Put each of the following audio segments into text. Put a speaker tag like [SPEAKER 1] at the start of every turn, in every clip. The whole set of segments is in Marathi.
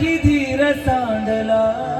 [SPEAKER 1] ही धीर सांडला.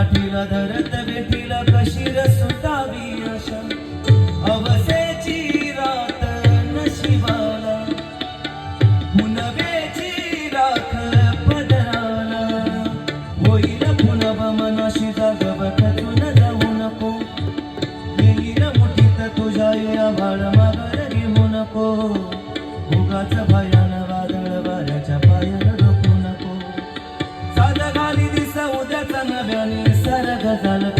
[SPEAKER 1] गाठीला धरत भेटीला कशीर सुटावी आशा अवसेची रात नशिबाला. पुनवेची राख पदराला. होईल पुनव मनाशी जागवत तुन जाऊ नको. येईल मुठीत तुझ्या या बाळ मागर घेऊ नको. उगाच भयान वादळ वाऱ्याच्या पायाला डोकू नको. साधा घाली दिसा उद्याचा नव्याने. गजल